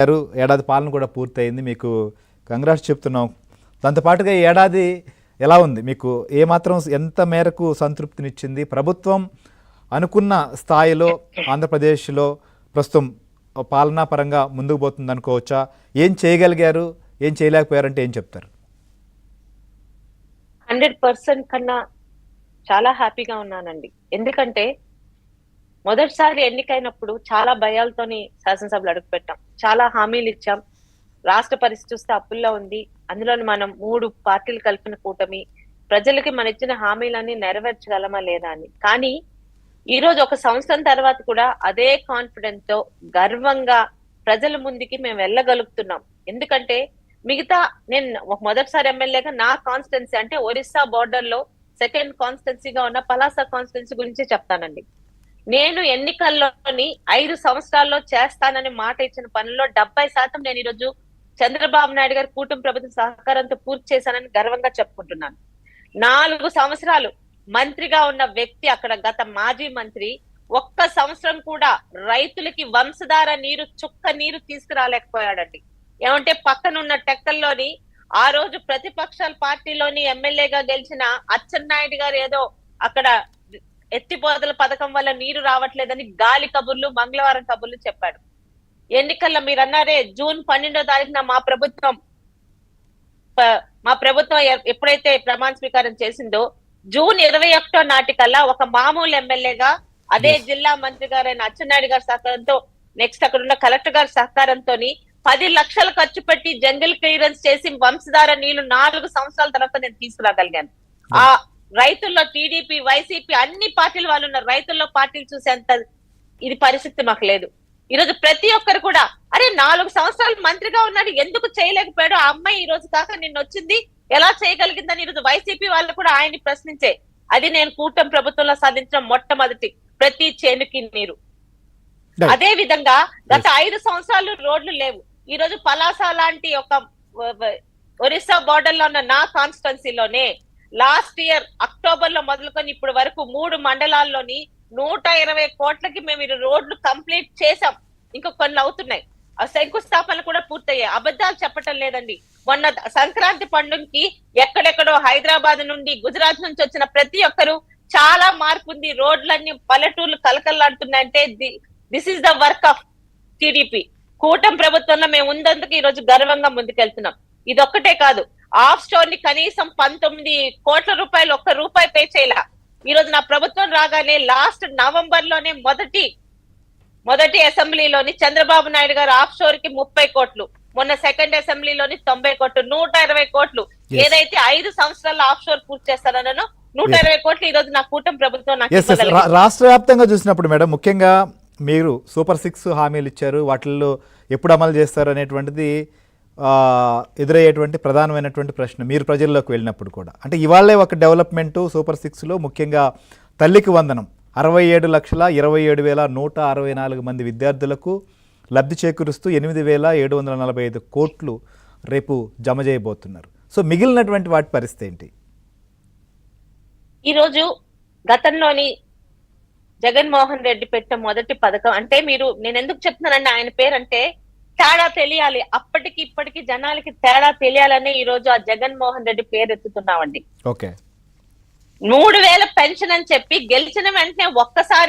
గారు ఏడాది పాలన కూడా పూర్తయింది. మీకు కంగ్రాట్స్ చెప్తున్నాం. దాంతోపాటుగా ఈ ఏడాది ఎలా ఉంది? మీకు ఏమాత్రం ఎంత మేరకు సంతృప్తినిచ్చింది? ప్రభుత్వం అనుకున్న స్థాయిలో ఆంధ్రప్రదేశ్లో ప్రస్తుతం పాలనా పరంగా ముందుకు పోతుంది అనుకోవచ్చా? ఏం చేయగలిగారు? ఏం చేయలేకపోయారంటే ఏం చెప్తారు? హండ్రెడ్ పర్సెంట్ కన్నా చాలా హ్యాపీగా ఉన్నానండి. ఎందుకంటే మొదటిసారి ఎన్నికైనప్పుడు చాలా భయాలతోని శాసనసభలు అడుగుపెట్టాం చాలా హామీలు ఇచ్చాం. రాష్ట్ర పరిస్థితి చూస్తే అప్పుల్లో ఉంది. అందులోని మనం మూడు పార్టీలు కలిపిన కూటమి ప్రజలకి మన ఇచ్చిన హామీలన్నీ నెరవేర్చగలమా లేదా అని. కానీ ఈ రోజు ఒక సంవత్సరం తర్వాత కూడా అదే కాన్ఫిడెన్స్తో గర్వంగా ప్రజల ముందుకి మేము వెళ్ళగలుగుతున్నాం. ఎందుకంటే మిగతా నేను ఒక మొదటిసారి ఎమ్మెల్యేగా నా కాన్స్టిట్యున్సీ అంటే ఒరిస్సా బోర్డర్లో సెకండ్ కాన్స్టిట్యున్సీగా ఉన్న పలాస కాన్స్టిట్యున్సీ గురించి చెప్తానండి. నేను ఎన్నికల్లోని ఐదు సంవత్సరాల్లో చేస్తానని మాట ఇచ్చిన పనుల్లో డెబ్బై శాతం నేను ఈరోజు చంద్రబాబు నాయుడు గారి కూటమి ప్రభుత్వం సహకారంతో పూర్తి చేశానని గర్వంగా చెప్పుకుంటున్నాను. నాలుగు సంవత్సరాలు మంత్రిగా ఉన్న వ్యక్తి అక్కడ గత మాజీ మంత్రి ఒక్క సంవత్సరం కూడా రైతులకి వంశధార నీరు చుక్క నీరు తీసుకురాలేకపోయాడండి. ఏమంటే పక్కనున్న టెక్కల్లోని ఆ రోజు ప్రతిపక్షాల పార్టీలోని ఎమ్మెల్యేగా గెలిచిన అచ్చెన్నాయుడు గారు ఏదో అక్కడ ఎత్తిపోతల పథకం వల్ల నీరు రావట్లేదని గాలి కబుర్లు మంగళవారం కబుర్లు చెప్పాడు. ఎన్నికల్లో మీరు అన్నారే జూన్ పన్నెండో తారీఖున మా ప్రభుత్వం మా ప్రభుత్వం ఎప్పుడైతే ప్రమాణ స్వీకారం చేసిందో జూన్ ఇరవై ఒకటో నాటికల్లా ఒక మామూలు ఎమ్మెల్యేగా అదే. జిల్లా మంత్రి గారైన అచ్చెన్నాయుడు గారి సహకారంతో నెక్స్ట్ అక్కడ ఉన్న కలెక్టర్ గారి సహకారంతో పది లక్షలు ఖర్చు పెట్టి జంగిల్ క్లియరెన్స్ చేసి వంశధార నీళ్ళు నాలుగు సంవత్సరాల తర్వాత నేను తీసుకురాగలిగాను. ఆ రైతుల్లో టీడీపీ వైసీపీ అన్ని పార్టీలు వాళ్ళు ఉన్నారు రైతుల్లో పార్టీలు చూసేంత ఇది పరిస్థితి మాకు లేదు. ఈ రోజు ప్రతి ఒక్కరు కూడా అరే నాలుగు సంవత్సరాలు మంత్రిగా ఉన్నాడు ఎందుకు చేయలేకపోయాడు? ఆ అమ్మాయి ఈ రోజు కాక నిన్న వచ్చింది ఎలా చేయగలిగిందని ఈరోజు వైసీపీ వాళ్ళు కూడా ఆయన్ని ప్రశ్నించే. అది నేను కూటమి ప్రభుత్వంలో సాధించిన మొట్టమొదటి ప్రతి చేనుకి నీరు. అదే విధంగా గత ఐదు సంవత్సరాలు రోడ్లు లేవు. ఈ రోజు పలాస లాంటి ఒక ఒరిస్సా బోర్డర్లో ఉన్న నా కాన్స్టిట్యున్సీలోనే లాస్ట్ ఇయర్ అక్టోబర్లో మొదలుకొని ఇప్పుడు వరకు మూడు మండలాల్లోని నూట ఇరవై కోట్లకి మేము ఈ రోడ్లు కంప్లీట్ చేసాం ఇంకా కొన్ని అవుతున్నాయి. ఆ శంకుస్థాపనలు కూడా పూర్తయ్యాయి. అబద్ధాలు చెప్పటం లేదండి. మొన్న సంక్రాంతి పండుగకి ఎక్కడెక్కడో హైదరాబాద్ నుండి గుజరాత్ నుంచి వచ్చిన ప్రతి ఒక్కరు చాలా మార్పు ఉంది. రోడ్లన్నీ పల్లెటూర్లు కలకల్లాడుతున్నాయంటే this is the work of TDP కూటమి ప్రభుత్వంలో మేము ఉన్నందుకు ఈ రోజు గర్వంగా ముందుకెళ్తున్నాం. ఇదొక్కటే కాదు. ఆఫ్ స్టోర్ని కనీసం పంతొమ్మిది కోట్ల రూపాయలు ఒక్క రూపాయి పే చేయలా ఈ రోజు నా ప్రభుత్వం రాగానే లాస్ట్ నవంబర్లోనే మొదటి మొదటి అసెంబ్లీలోని చంద్రబాబు నాయుడు గారు ఆఫ్ షోర్కి ముప్పై కోట్లు మొన్న సెకండ్ అసెంబ్లీలోని తొంభై కోట్లు నూట ఇరవై కోట్లు. ఏదైతే ఐదు సంవత్సరాల్లో ఆఫ్ షోర్ పూర్తి చేస్తానో నూట. ఇరవై కోట్లు ఈ రోజు నా కూటమి ప్రభుత్వం. రాష్ట్ర వ్యాప్తంగా చూసినప్పుడు మేడం ముఖ్యంగా మీరు సూపర్ సిక్స్ హామీలు ఇచ్చారు వాటిల్లో ఎప్పుడు అమలు చేస్తారు అనేటువంటిది ఎదురయ్యేటువంటి ప్రధానమైనటువంటి ప్రశ్న మీరు ప్రజల్లోకి వెళ్ళినప్పుడు కూడా. అంటే ఇవాళే ఒక డెవలప్మెంటు సూపర్ సిక్స్లో ముఖ్యంగా తల్లికి వందనం. అరవై ఏడు లక్షల ఇరవై ఏడు వేల నూట అరవై నాలుగు మంది విద్యార్థులకు లబ్ధి చేకూరుస్తూ ఎనిమిది వేల ఏడు వందల నలభై ఐదు కోట్లు రేపు జమ చేయబోతున్నారు. సో మిగిలినటువంటి వాటి పరిస్థితి ఏంటి? ఈరోజు గతంలోని జగన్మోహన్ రెడ్డి పెట్టిన మొదటి పథకం అంటే మీరు నేను ఎందుకు చెప్తున్నానండి ఆయన పేరు అంటే తేడా తెలియాలి. అప్పటికి ఇప్పటికి జనాలకి తేడా తెలియాలని ఈ రోజు ఆ జగన్మోహన్ రెడ్డి పేరు ఎత్తుతున్నామండి. ఓకే. మూడు వేల పెన్షన్ అని చెప్పి గెలిచిన వెంటనే ఒక్కసారి